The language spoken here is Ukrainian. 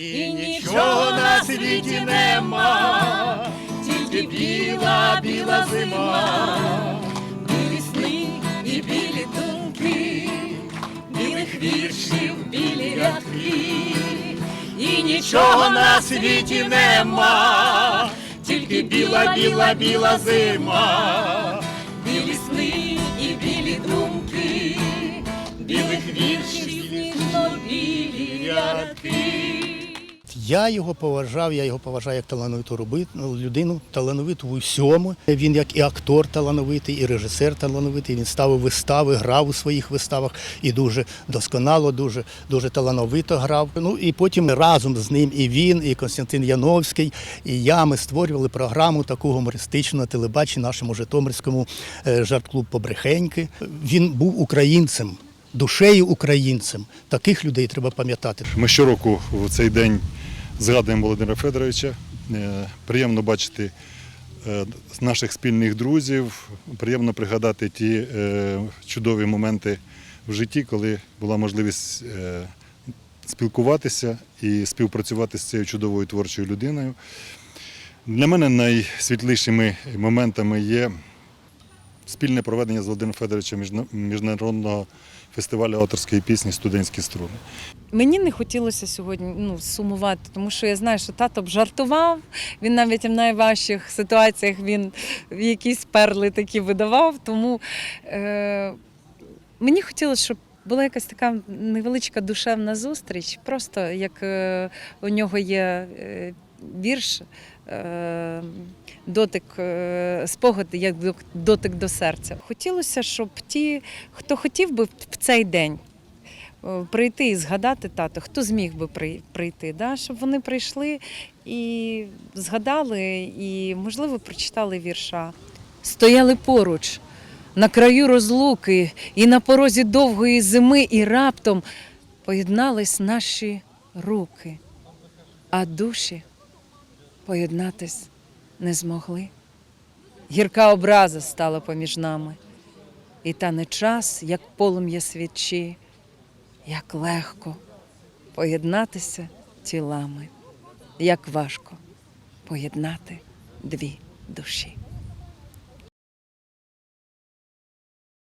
і нічого на світі нема, тільки біла, біла зима, білі сни і білі думки, білих віршів, білі рядки, і нічого на світі нема, тільки біла, біла, біла зима, Я його поважав, я його поважаю як талановиту ну, людину, талановиту у всьому. Він як і актор талановитий, і режисер талановитий. Він ставив вистави, грав у своїх виставах і дуже досконало, дуже, дуже талановито грав. Ну і потім разом з ним і він, і Константин Яновський, і я ми створювали програму таку гумористичну на телебаченні нашому Житомирському е, жарт-клуб Побрехеньки. Він був українцем. Душею українцем. Таких людей треба пам'ятати. Ми щороку в цей день згадуємо Володимира Федоровича. Е, Приємно бачити е, наших спільних друзів, приємно пригадати ті е, чудові моменти в житті, коли була можливість спілкуватися і співпрацювати з цією чудовою творчою людиною. Для мене найсвітлішими моментами є спільне проведення з Володимиром Федоровичем міжнародного фестивалю авторської пісні Студентські струни. Мені не хотілося сьогодні ну, сумувати, тому що я знаю, що тато б жартував. Він навіть в найважчих ситуаціях він якісь перли такі видавав. Тому е, мені хотілося, щоб була якась така невеличка душевна зустріч. Просто як е, у нього є е, вірш. Е, Дотик е, спогади, як дотик до серця. Хотілося, щоб ті, хто хотів би в цей день е, прийти і згадати тато, хто зміг би прийти, да? щоб вони прийшли і згадали, і, можливо, прочитали вірша. Стояли поруч, на краю розлуки, і на порозі довгої зими, і раптом поєднались наші руки, а душі поєднатись не змогли. Гірка образа стала поміж нами, і та не час, як полум'я свічі, як легко поєднатися тілами, як важко поєднати дві душі.